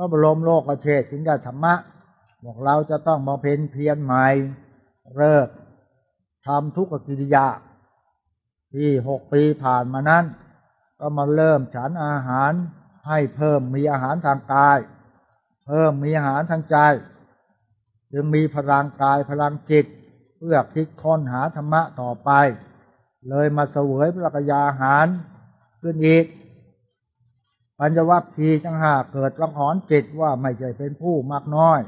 พระบรมโลกเทศถึงได้ธรรมะบอกเราจะต้องมาเพ็ญเพียรใหม่เลิกทำทุกขกิริยา ที่หกปีผ่านมานั้น ก็มาเริ่มฉันอาหารให้เพิ่มมีอาหารทางกาย เพิ่มมีอาหารทางใจ จึงมีพลังกายพลังจิต เพื่อคิดค้นหาธรรมะต่อไป เลยมาเสวยพระกยาหารขึ้นอีก ปัญจวัคคีย์จังหากเกิดรังหอนจิตว่าไม่ใช่เป็นผู้มากน้อย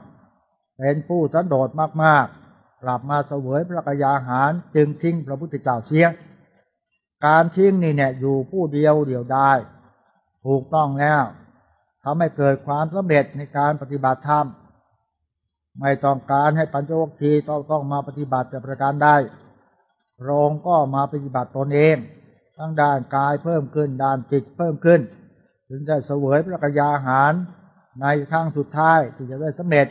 เป็นผู้สันโดษมากๆ กลับมาเสวยพระกยาหารจึงทิ้งพระพุทธเจ้าเสีย การทิ้งนี่เนี่ยอยู่ผู้เดียวเดียวได้ ถูกต้องแล้วทำให้เกิดความสำเร็จในการปฏิบัติธรรม ไม่ต้องการให้ปัญจวัคคีย์ต้องต้องมาปฏิบัติแต่ประการใดพระองค์ก็มาปฏิบัติตนเอง ทั้งด้านกายเพิ่มขึ้นด้านจิตเพิ่มขึ้น ถึงได้เสวยพระกยาหารในครั้งสุดท้ายที่จะได้สำเร็จ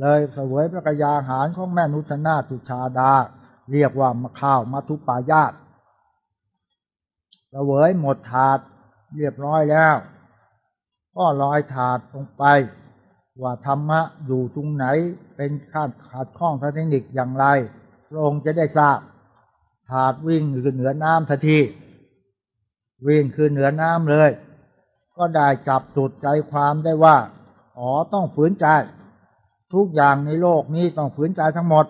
เลยเสวยพระกยาหารของแม่นุชนาถสุชาดา เรียกว่ามะข้าวมัทุปายาตเสวยหมดถาดเรียบร้อยแล้ว ก็ลอยถาดลงไป ว่าธรรมะอยู่ตรงไหนเป็นขาดขาดข้องทางเทคนิคอย่างไรพระองค์จะได้ทราบ ถาดวิ่งขึ้นเหนือน้ำทันทีวิ่งขึ้นเหนือน้ำเลย ก็ได้จับจุดใจความได้ว่า อ๋อต้องฝืนใจ ทุกอย่างในโลกนี้ต้องฝืนใจทั้งหมด